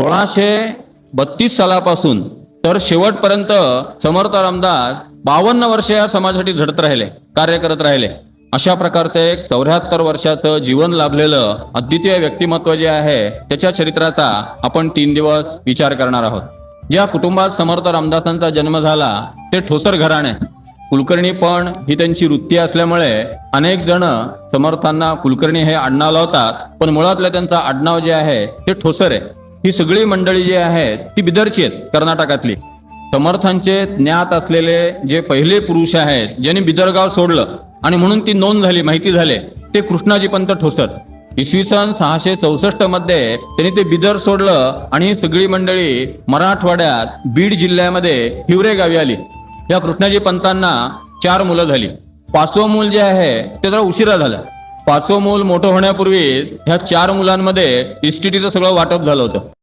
सोळाशे बत्तीस सालापासून तर शेवटपर्यंत समर्थ रामदास बावन्न वर्ष या समाजासाठी झडत राहिले कार्य करत राहिले. अशा प्रकारचं एक चौऱ्याहत्तर वर्षाचं जीवन लाभलेलं अद्वितीय व्यक्तिमत्व जे आहे त्याच्या चरित्राचा आपण तीन दिवस विचार करणार आहोत. ज्या कुटुंबात समर्थ रामदासांचा जन्म झाला ते ठोसर घराणे. कुलकर्णी पण ही त्यांची वृत्ती असल्यामुळे अनेक जण समर्थांना कुलकर्णी हे आडनाव लावतात पण मुळातलं त्यांचं आडनाव जे आहे ते ठोसर आहे. ही सगळी मंडळी जी आहेत ती बिदरची आहेत कर्नाटकातली. समर्थांचे ज्ञात असलेले जे पहिले पुरुष आहेत ज्यांनी बिदरगाव सोडलं आणि म्हणून ती नोंद झाली माहिती झाले ते कृष्णाजी पंत ठोसर. इसवी सन सहाशे चौसष्टमध्ये त्यांनी ते बिदर सोडलं आणि ही सगळी मंडळी मराठवाड्यात बीड जिल्ह्यामध्ये हिवरे गावी आली. या कृष्णाजी पंतांना चार मुलं झाली. पाचवं मूल जे आहे ते जरा उशिरा झालं. पाचवं मूल मोठं होण्यापूर्वी ह्या चार मुलांमध्ये इस्टिटीचं सगळं वाटप झालं होतं.